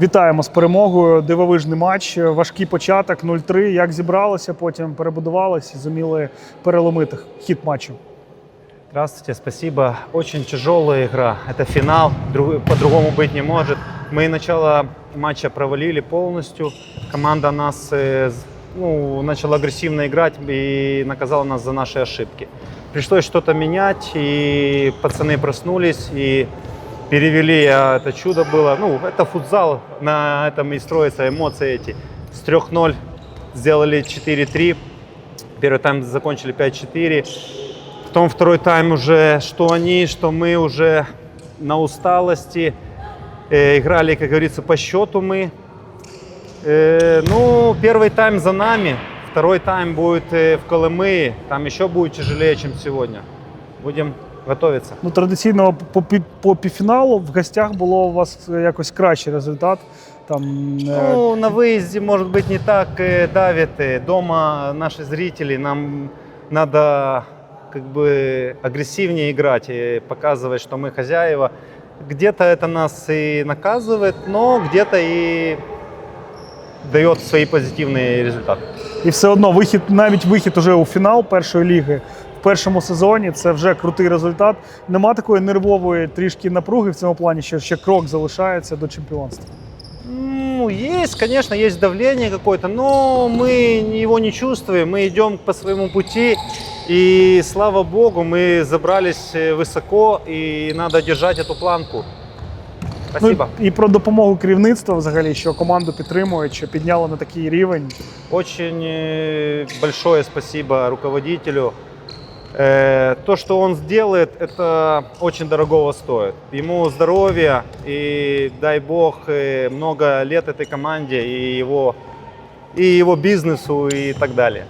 Вітаємо з перемогою. Дивовижний матч, важкий початок 0-3. Як зібралися, потім перебудувалися і зуміли переломити хід матчу. Здравствуйте, спасибо. Очень тяжелая игра. Это финал, друг- по-другому быть не может. Мы начало матча провалили полностью. Команда нас э, з- ну, начала агрессивно играть и наказала нас за наши ошибки. Пришлось что-то менять, и пацаны проснулись и перевели, а это чудо было. Ну, это футзал, на этом и строятся эмоции эти. С 3-0 сделали 4-3. Первый тайм закончили 5-4. Потом второй тайм уже, что они, что мы уже на усталости. Э, играли, как говорится, по счету мы. Э, ну, первый тайм за нами. Второй тайм будет э, в Колымы. Там еще будет тяжелее, чем сегодня. Будем готовиться. Ну, традиційно по, пі- по півфіналу в гостях було у вас якось кращий результат. Там, е, Ну, на выезде, может быть, не так э, давит. э, Дома наши зрители, нам надо как бы агрессивнее играть и показывать, что мы хозяева. Где-то это нас и наказывает, но где-то и дает свои позитивные результаты. І все одно вихід, навіть вихід уже у фінал першої ліги в першому сезоні це вже крутий результат. Нема такої нервової трішки напруги в цьому плані, що ще крок залишається до чемпіонства. Ну, есть, конечно, есть давление какое-то, но мы его не чувствуем, мы идем по своему пути, и слава богу, мы забрались э, высоко, и надо держать эту планку. Спасибо. Ну, і про допомогу керівництва взагалі, що команду підтримують, що підняли на такий рівень. Очень э, большое спасибо руководителю. Э, То, что он сделает, это очень дорогого стоит. Ему здоровья и дай бог много лет этой команде и его, и его бизнесу и так далее.